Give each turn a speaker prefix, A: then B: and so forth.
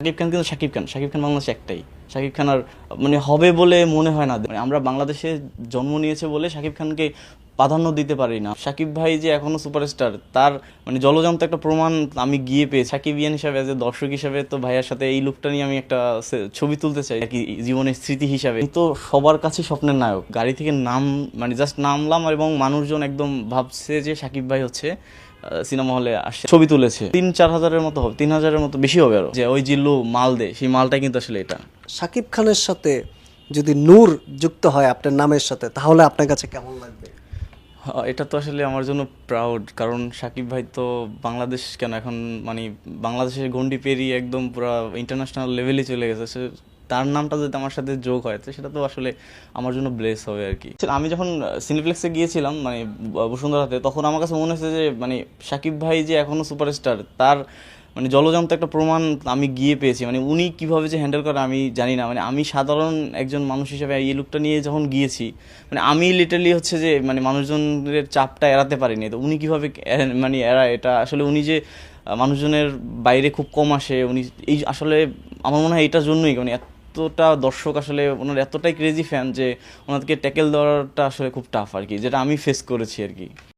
A: শাকিব খান কিন্তু শাকিব খান শাকিব খান বাংলাদেশে একটাই শাকিব খান আর মানে হবে বলে মনে হয় না। মানে আমরা বাংলাদেশে জন্ম নিয়েছে বলে শাকিব খানকে প্রাধান্য দিতে পারি না। শাকিব ভাই যে এখনও সুপারস্টার, তার মানে জলজান্ত একটা প্রমাণ আমি গিয়ে পেয়ে শাকিব ইয়ান হিসাবে যে দর্শক হিসাবে তো ভাইয়ার সাথে এই লুকটা নিয়ে আমি একটা ছবি তুলতে চাই। আর কি জীবনের স্মৃতি হিসাবে। তো সবার কাছে স্বপ্নের নায়ক। গাড়ি থেকে নাম মানে জাস্ট নামলাম এবং মানুষজন একদম ভাবছে যে শাকিব ভাই হচ্ছে সিনেমা হলে আসছে ছবি তুলেছে। তিন, চার হাজারের মতো হবে, তিন হাজারের মতো বেশি হবে আরও। যে ওই জিল্লু মাল দে, সেই মালটাই কিন্তু আসলে এটা।
B: শাকিব খানের সাথে যদি নূর যুক্ত হয় আপনার নামের সাথে তাহলে আপনার কাছে কেমন লাগবে?
A: হ্যাঁ, এটা তো আসলে আমার জন্য প্রাউড কারণ সাকিব ভাই তো বাংলাদেশ কেন এখন মানে বাংলাদেশের গন্ডি পেরিয়ে একদম পুরো ইন্টারন্যাশনাল লেভেলে চলে গেছে সে তার নামটা যদি আমার সাথে যোগ হয় তো সেটা তো আসলে আমার জন্য ব্লেস হবে আর কি। আমি যখন সিনেপ্লেক্সে গিয়েছিলাম মানে বসুন্ধরাতে তখন আমার কাছে মনে হয়েছে যে মানে সাকিব ভাই যে এখনও সুপারস্টার তার মানে জলজান্ত একটা প্রমাণ আমি গিয়ে পেয়েছি। মানে উনি কীভাবে যে হ্যান্ডেল করে আমি জানি না। মানে আমি সাধারণ একজন মানুষ হিসেবে এই লুকটা নিয়ে যখন গিয়েছি মানে আমি লিটারলি হচ্ছে যে মানে মানুষজনের চাপটা এড়াতে পারিনি। তো উনি কীভাবে মানে এরা এটা, আসলে উনি যে মানুষজনের বাইরে খুব কম আসে, উনি এই আসলে আমার মনে হয় এটার জন্যই। মানে এতটা দর্শক আসলে ওনার এতটাই ক্রেজি ফ্যান যে, ওনাদেরকে ট্যাকেল দেওয়াটা আসলে খুব টাফ আর কি, যেটা আমি ফেস করেছি আর কি।